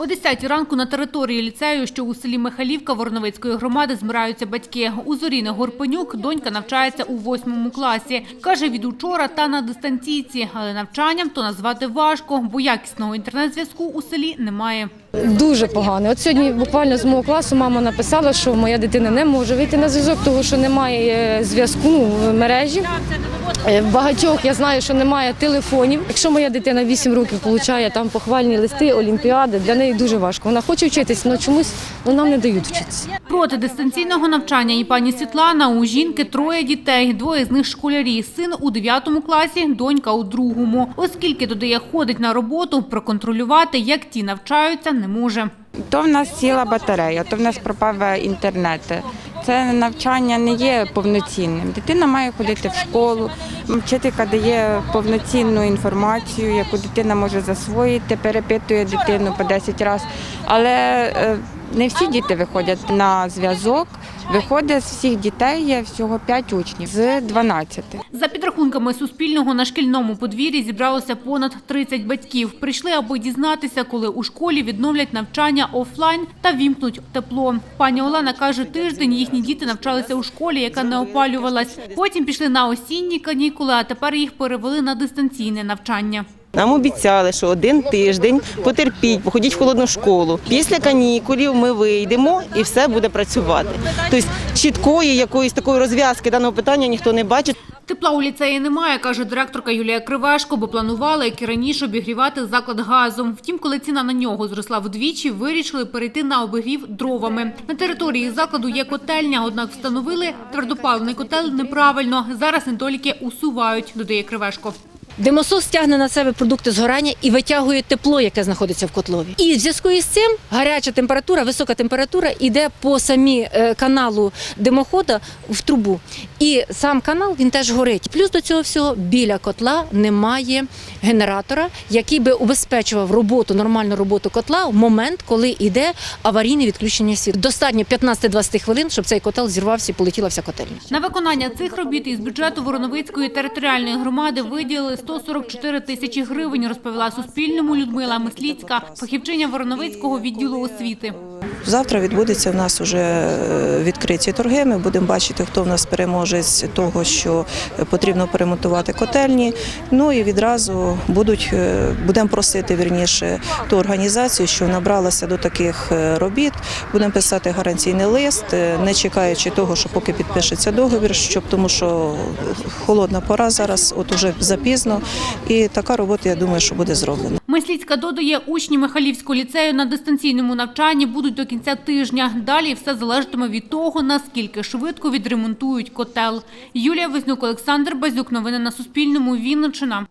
О 10 ранку на території ліцею, що у селі Михайлівка Ворновицької громади, збираються батьки. У Зоріни Горпенюк донька навчається у восьмому класі. Каже, від учора та на дистанційці, але навчанням то назвати важко, бо якісного інтернет-зв'язку у селі немає. Дуже погано. От сьогодні буквально з мого класу мама написала, що моя дитина не може вийти на зв'язок, тому що немає е, зв'язку в мережі. Е, багатьох я знаю, що немає телефонів. Якщо моя дитина 8 років отримує там похвальні листи, олімпіади, для неї дуже важко. Вона хоче вчитися, але чомусь ну, нам не дають вчитися. Проти дистанційного навчання і пані Світлана у жінки троє дітей. Двоє з них школярі. Син у 9 класі, донька у другому. Оскільки додає ходить на роботу, проконтролювати, як ті навчаються, не може. То в нас сіла батарея, то в нас пропав інтернет. Це навчання не є повноцінним. Дитина має ходити в школу. Вчителька дає повноцінну інформацію, яку дитина може засвоїти, перепитує дитину по 10 разів. Але е, не всі діти виходять на зв'язок. Виходить з всіх дітей є всього 5 учнів з 12. За підрахунками Суспільного на шкільному подвір'ї зібралося понад 30 батьків. Прийшли, аби дізнатися, коли у школі відновлять навчання офлайн та вімкнуть тепло. Пані Олена каже, тиждень їхні діти навчалися у школі, яка не опалювалась. Потім пішли на осінні канікули, а тепер їх перевели на дистанційне навчання. Нам обіцяли, що один тиждень потерпіть, походіть в холодну школу. Після канікулів ми вийдемо і все буде працювати. Тобто чіткої якоїсь такої розв'язки даного питання ніхто не бачить. Тепла у ліцеї немає, каже директорка Юлія Кривешко, бо планувала, як і раніше, обігрівати заклад газом. Втім, коли ціна на нього зросла вдвічі, вирішили перейти на обігрів дровами. На території закладу є котельня, однак встановили твердопаливний котел неправильно. Зараз недоліки усувають, додає Кривешко. Димосос тягне на себе продукти згорання і витягує тепло, яке знаходиться в котлові. І в зв'язку із цим гаряча температура, висока температура йде по самі е, каналу димохода в трубу. І сам канал він теж горить. Плюс до цього всього біля котла немає генератора, який би убезпечував роботу, нормальну роботу котла в момент, коли йде аварійне відключення світла. Достатньо 15-20 хвилин, щоб цей котел зірвався і полетіла вся котельня. На виконання цих робіт із бюджету Вороновицької територіальної громади виділили 144 тисячі гривень, розповіла Суспільному Людмила Мисліцька, фахівчиня Вороновицького відділу освіти. Завтра відбудеться в нас вже е, відкриті торги. Ми будемо бачити, хто в нас переможець того, що потрібно перемонтувати котельні. Ну і відразу будуть е, будемо просити вірніше ту організацію, що набралася до таких е, робіт. Будемо писати гарантійний лист, не чекаючи того, що поки підпишеться договір, щоб тому, що холодна пора зараз, от уже запізно, і така робота, я думаю, що буде зроблена. Мисліцька додає, учні Михайлівського ліцею на дистанційному навчанні будуть до кінця тижня. Далі все залежатиме від того, наскільки швидко відремонтують котел. Юлія Веснюк, Олександр Базюк. Новини на Суспільному. Вінниччина.